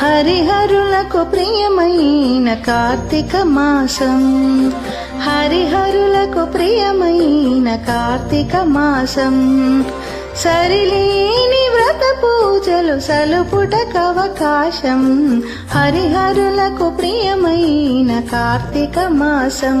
హరిహరులకు ప్రియమైన కార్తీక మాసం. హరిహరులకు ప్రియమైన కార్తీక మాసం. సరిలేని వ్రత పూజలు సలుపుటకవకాశం హరిహరులకు ప్రియమైన కార్తీక మాసం.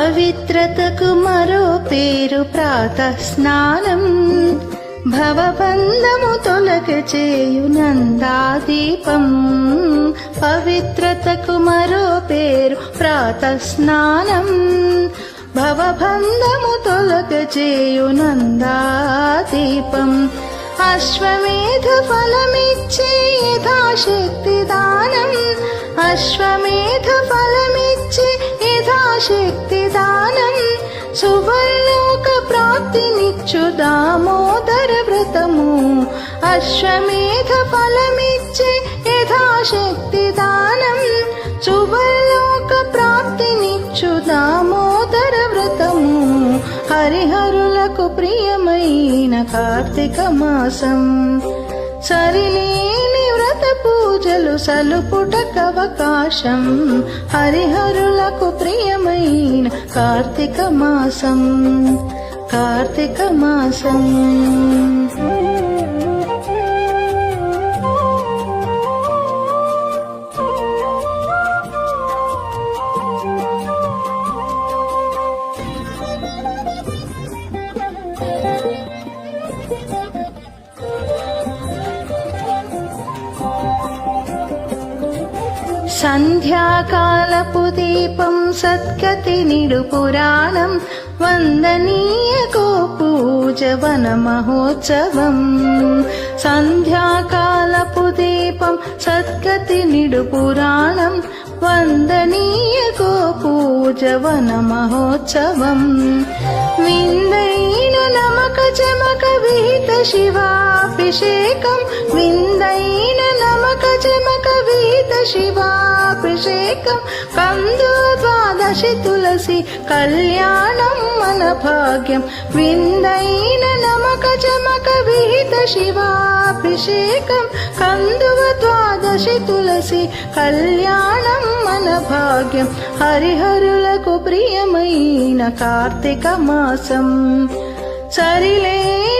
పవిత్రతకు మరో పేరు ప్రాతః స్నానం. భవబంధము తొలక చేయు నందాదీపం. పవిత్రతకు మరో పేరు ప్రాతః స్నానం. భవబంధము తొలక చేయు నందాదీపం. అశ్వమేధ ఫలమిచ్చే యథాశక్తి దానం. అశ్వమేధ ఫలమిచ్చే యథాశక్తి ప్రాప్తినిచ్చు దామోదర వ్రతము. అశ్వమేధ ఫలమిచ్చే యథాశక్తి దానం. సువర్లోక ప్రాప్తినిచ్చు దామోదర వ్రతము. హరిహరులకు ప్రియమైన కార్తీక మాసం. సరిలేని వ్రత పూజలు సలుపుటకవకాశం హరిహరులకు ప్రియమైన కార్తీక మాసం. र्तिकमासम् सन्ध्याकालपुदीपम् सद्गतिनिडुपुराणम् వందనీయ పూజవన మహోత్సవం సంధ్యాకాలపు దీపం సద్గతి నిడు పురాణం. వందనీయ పూజవన మహోత్సవం విందైను నమక చమక విహిత శివాభిషేకం. విందైన నమక చమక విహిత శివాభిషేకం కందు ద్వాదశి తులసి కళ్యాణం మన భాగ్యం. విందైన నమక చమక విహిత శివాభిషేకం కందువ ద్వాదశి తులసి కళ్యాణం మన భాగ్యం. హరిహరులకు ప్రియమైన కార్తీక మాసం. సరిలేని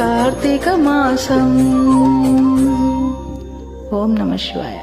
కార్తీక మాసం. ఓం నమ శివాయ.